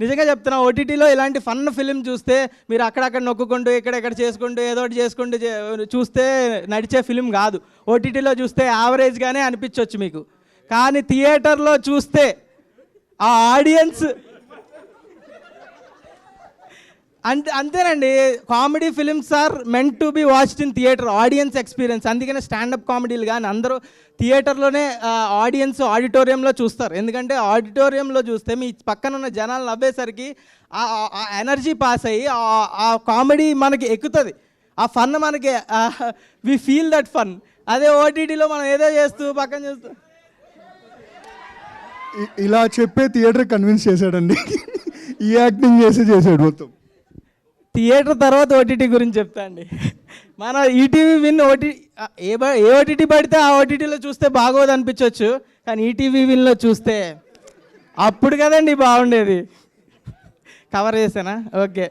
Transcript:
నిజంగా చెప్తున్నా ఓటీటీలో ఇలాంటి ఫన్ ఫిలిం చూస్తే మీరు అక్కడక్కడ నొక్కుకుంటూ ఇక్కడెక్కడ చేసుకుంటూ ఏదో ఒకటి చేసుకుంటూ చే- చూస్తే నడిచే ఫిలిం కాదు. ఓటీటీలో చూస్తే యావరేజ్గానే అనిపించవచ్చు మీకు. కానీ థియేటర్లో చూస్తే ఆ ఆడియన్స్ అంతే అంతేనండి. Comedy films are meant to be watched in theatre audience experience అందుకనే స్టాండప్ కామెడీలు కానీ అందరూ థియేటర్లోనే ఆడియన్స్ ఆడిటోరియంలో చూస్తారు. ఎందుకంటే ఆడిటోరియంలో చూస్తే మీ పక్కన ఉన్న జనాలు నవ్వేసరికి ఆ ఎనర్జీ పాస్ అయ్యి ఆ- కామెడీ మనకి ఎక్కుతుంది. ఆ ఫన్ మనకి వి ఫీల్ దట్ ఫన్ అదే ఓటీటీలో మనం ఏదో చేస్తూ పక్కన చూస్తూ. ఇలా చెప్పే థియేటర్ కన్విన్స్ చేశాడండి. ఈ యాక్టింగ్ చేసి చేసాడు మొత్తం. థియేటర్ తర్వాత ఓటీటీ గురించి చెప్తా అండి మన ఈటీవీ విన్ ఓటీ ఏ బ- ఏ ఓటీటీ పడితే ఆ ఓటీటీలో చూస్తే బాగోదు అనిపించవచ్చు కానీ ఈటీవీ విన్లో చూస్తే అప్పుడు కదండి బాగుండేది. కవర్ చేసానా? ఓకే.